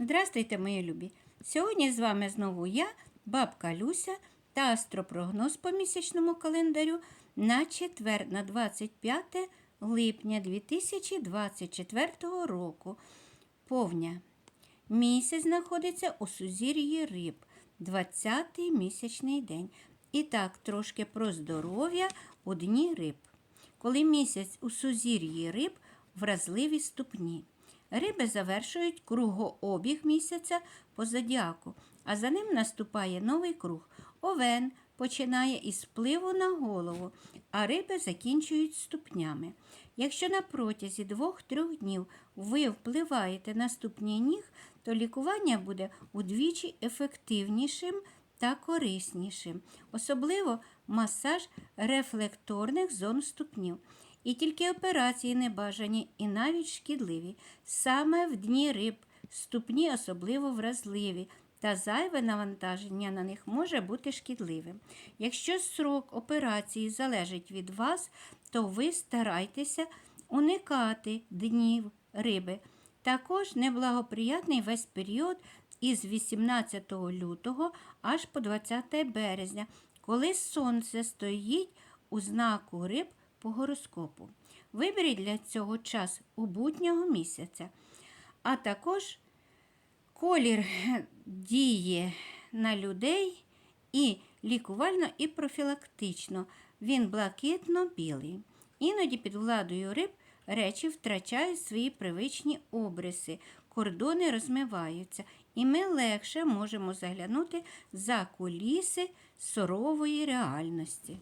Здравствуйте, мої любі! Сьогодні з вами знову я, бабка Люся та астропрогноз по місячному календарю на четвер, на 25 липня 2024 року. Повня. Місяць знаходиться у сузір'ї риб, 20-й місячний день. І так, трошки про здоров'я у дні риб. Коли місяць у сузір'ї риб, вразливі ступні. Риби завершують кругообіг місяця по зодіаку, а за ним наступає новий круг. Овен починає із впливу на голову, а риби закінчують ступнями. Якщо на протязі двох-трьох днів ви впливаєте на ступні ніг, то лікування буде удвічі ефективнішим та кориснішим, особливо масаж рефлекторних зон ступнів. І тільки операції небажані і навіть шкідливі. Саме в дні риб ступні особливо вразливі, та зайве навантаження на них може бути шкідливим. Якщо срок операції залежить від вас, то ви старайтеся уникати днів риби. Також неблагоприятний весь період із 18 лютого аж по 20 березня, коли сонце стоїть у знаку риб по гороскопу. Виберіть для цього час у буднього місяця, а також колір діє на людей і лікувально, і профілактично. Він блакитно-білий. Іноді під владою риб речі втрачають свої привичні обриси, кордони розмиваються, і ми легше можемо заглянути за куліси сурової реальності.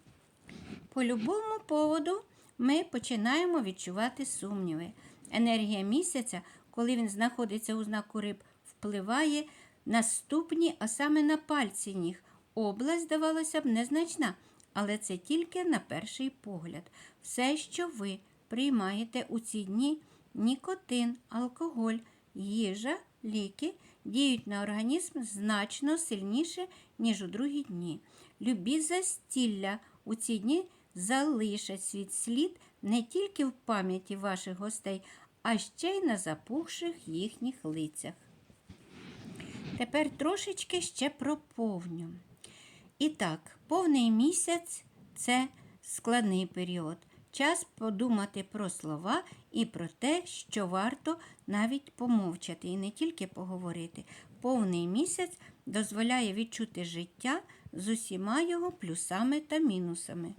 По любому поводу ми починаємо відчувати сумніви. Енергія місяця, коли він знаходиться у знаку риб, впливає на ступні, а саме на пальці ніг. Область, здавалося б, незначна, але це тільки на перший погляд. Все, що ви приймаєте у ці дні, нікотин, алкоголь, їжа, ліки діють на організм значно сильніше, ніж у другі дні. Любі застілля у ці дні залишать свій слід не тільки в пам'яті ваших гостей, а ще й на запухших їхніх лицях. Тепер трошечки ще про повню. І так, повний місяць це складний період. Час подумати про слова і про те, що варто навіть помовчати, і не тільки поговорити. Повний місяць дозволяє відчути життя з усіма його плюсами та мінусами.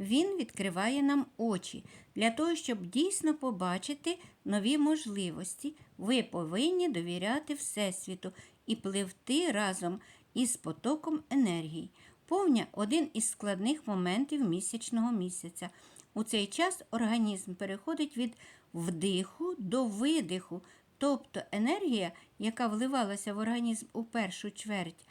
Він відкриває нам очі. Для того, щоб дійсно побачити нові можливості, ви повинні довіряти Всесвіту і пливти разом із потоком енергії. Повня один із складних моментів місячного місяця. У цей час організм переходить від вдиху до видиху, тобто енергія, яка вливалася в організм у першу чверть,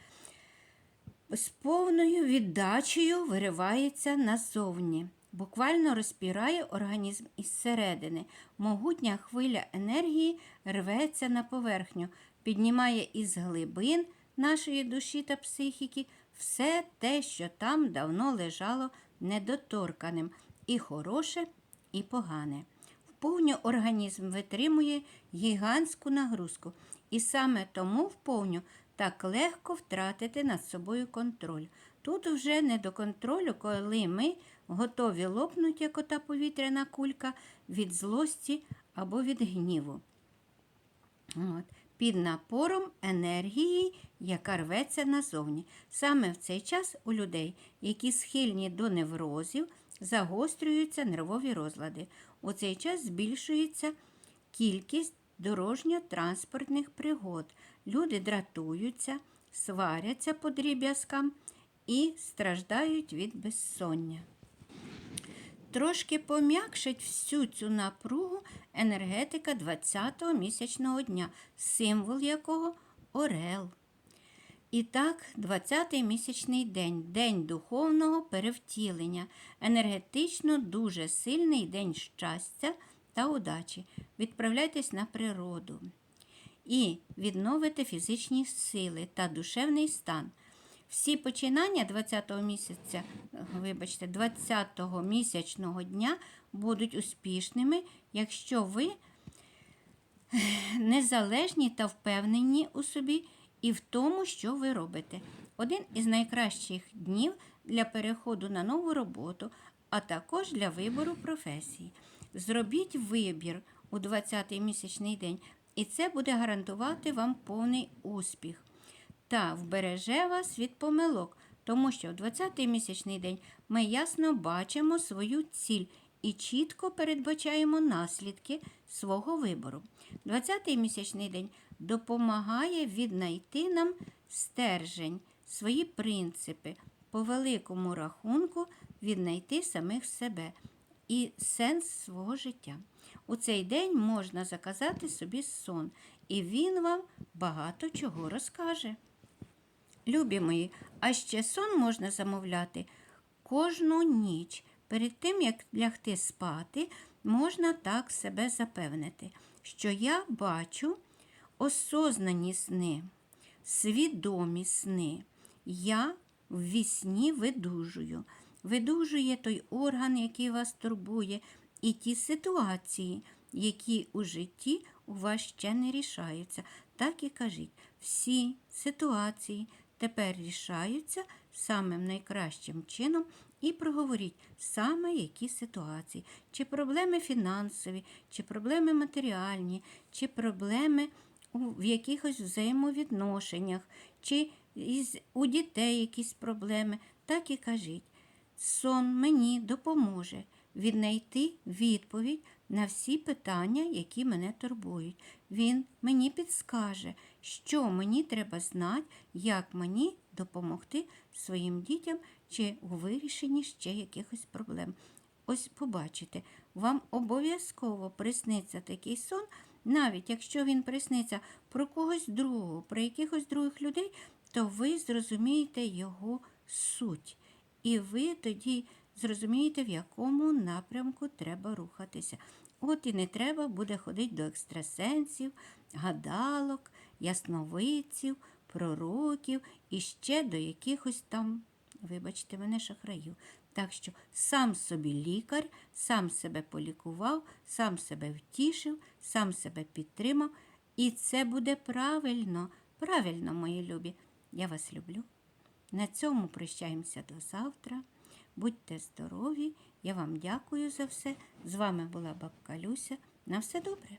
з повною віддачею виривається назовні, буквально розпірає організм із середини. Могутня хвиля енергії рветься на поверхню, піднімає із глибин нашої душі та психіки все те, що там давно лежало недоторканим, і хороше, і погане. Вповню організм витримує гігантську нагрузку, і саме тому вповню так легко втратити над собою контроль. Тут вже не до контролю, коли ми готові лопнути, як ота повітряна кулька від злості або від гніву. От. Під напором енергії, яка рветься назовні. Саме в цей час у людей, які схильні до неврозів, загострюються нервові розлади. У цей час збільшується кількість дорожньо-транспортних пригод. Люди дратуються, сваряться по дріб'язкам і страждають від безсоння. Трошки пом'якшить всю цю напругу енергетика 20-го місячного дня, символ якого орел. І так, 20-й місячний день, день духовного перевтілення, енергетично дуже сильний день щастя та удачі. Відправляйтесь на природу і відновите фізичні сили та душевний стан. Всі починання 20-го місяця, вибачте, 20-го місячного дня будуть успішними, якщо ви незалежні та впевнені у собі і в тому, що ви робите. Один із найкращих днів для переходу на нову роботу, а також для вибору професії. Зробіть вибір у 20-й місячний день, і це буде гарантувати вам повний успіх та вбереже вас від помилок, тому що в 20-й місячний день ми ясно бачимо свою ціль і чітко передбачаємо наслідки свого вибору. 20-й місячний день допомагає віднайти нам стержень, свої принципи, по великому рахунку віднайти самих себе і сенс свого життя. У цей день можна заказати собі сон, і він вам багато чого розкаже. Любі мої, а ще сон можна замовляти кожну ніч. Перед тим, як лягти спати, можна так себе запевнити, що я бачу осознані сни, свідомі сни. Я в вісні видужую. Видужує той орган, який вас турбує, і ті ситуації, які у житті у вас ще не рішаються. Так і кажіть, всі ситуації тепер рішаються самим найкращим чином і проговоріть саме які ситуації, чи проблеми фінансові, чи проблеми матеріальні, чи проблеми в якихось взаємовідношеннях, чи у дітей якісь проблеми, так і кажіть. Сон мені допоможе віднайти відповідь на всі питання, які мене турбують. Він мені підскаже, що мені треба знати, як мені допомогти своїм дітям чи у вирішенні ще якихось проблем. Ось побачите, вам обов'язково присниться такий сон, навіть якщо він присниться про когось другого, про якихось других людей, то ви зрозумієте його суть. І ви тоді зрозумієте, в якому напрямку треба рухатися. От і не треба буде ходити до екстрасенсів, гадалок, ясновидців, пророків і ще до якихось там, вибачте мене, шахраїв. Так що сам собі лікар, сам себе полікував, сам себе втішив, сам себе підтримав. І це буде правильно, правильно, мої любі. Я вас люблю. На цьому прощаємося до завтра. Будьте здорові, я вам дякую за все. З вами була бабка Люся. На все добре.